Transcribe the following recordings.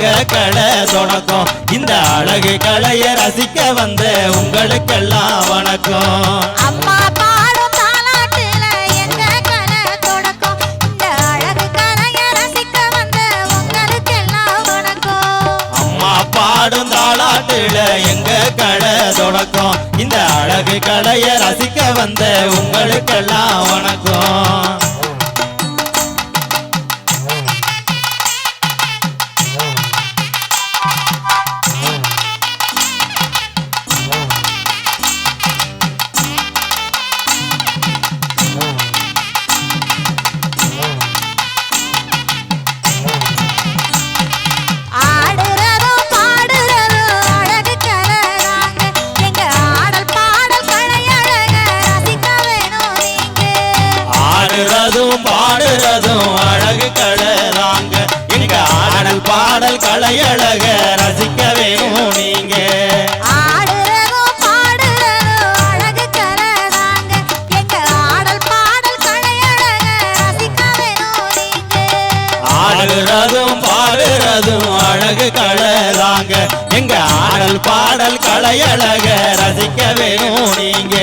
எங்க கடை தொடக்கம். இந்த அழகு கலைய ரசிக்க வந்த உங்களுக்கெல்லாம் வணக்கம். அம்மா பாடும் தாலாட்டுல எங்க கலை தொடக்கம். இந்த அழகு கலைய ரசிக்க வந்த உங்களுக்கெல்லாம் வணக்கம். அம்மா பாடும் தாலாட்டுல எங்க கடை தொடக்கம். இந்த அழகு கலைய ரசிக்க வந்த உங்களுக்கெல்லாம் வணக்கம். கலையழக ரசிக்க வேணும் நீங்க. ஆடுறதும் பாடுறதும் அழகு கலராங்க. எங்க ஆடல் பாடல் கலையழக ரசிக்க வேணும் நீங்க.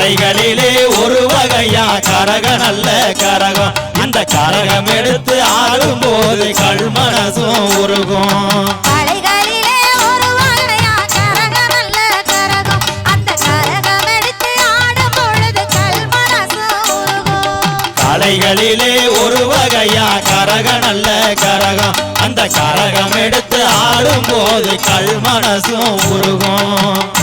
கலைகளிலே ஒரு வகையா கரக நல்ல கரகம். அந்த கரகம் எடுத்து கரகம் கரகம். ஆடும் பொழுது கல்மனசும் உருகும். கலைகளிலே ஒரு வகையா கரக நல்ல கரகம். அந்த கரகம் எடுத்து ஆடும்போது கல்மனசும் உருகும்.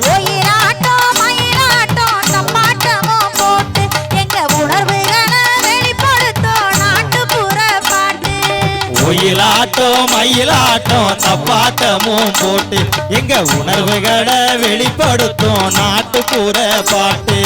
மயிலாட்டம் தப்பாட்டமும் போட்டு எங்க உணர்வுகளை வெளிப்படுத்தும் நாட்டுப்புற பாட்டு. ஒயிலாட்டம் மயிலாட்டம் தப்பாட்டமும் போட்டு எங்க உணர்வுகளை வெளிப்படுத்தும் நாட்டுப்புற பாட்டு.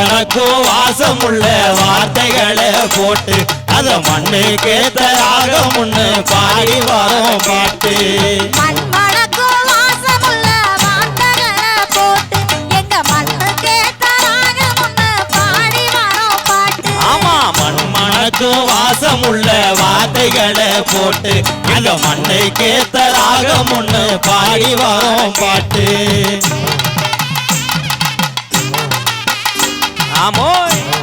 மண்மணக்கும் வாசமுள்ள வார்த்தைகளை போட்டு அத மண்ணுக்கேத்த ராகம் ஒண்ணு பாடி வரோம் பாட்டு. வாசமுள்ள வார்த்தைகளை போட்டு அந்த மண்ணுக்கேத்த ராகம் ஒண்ணு பாடி வரோம் பாட்டு. amor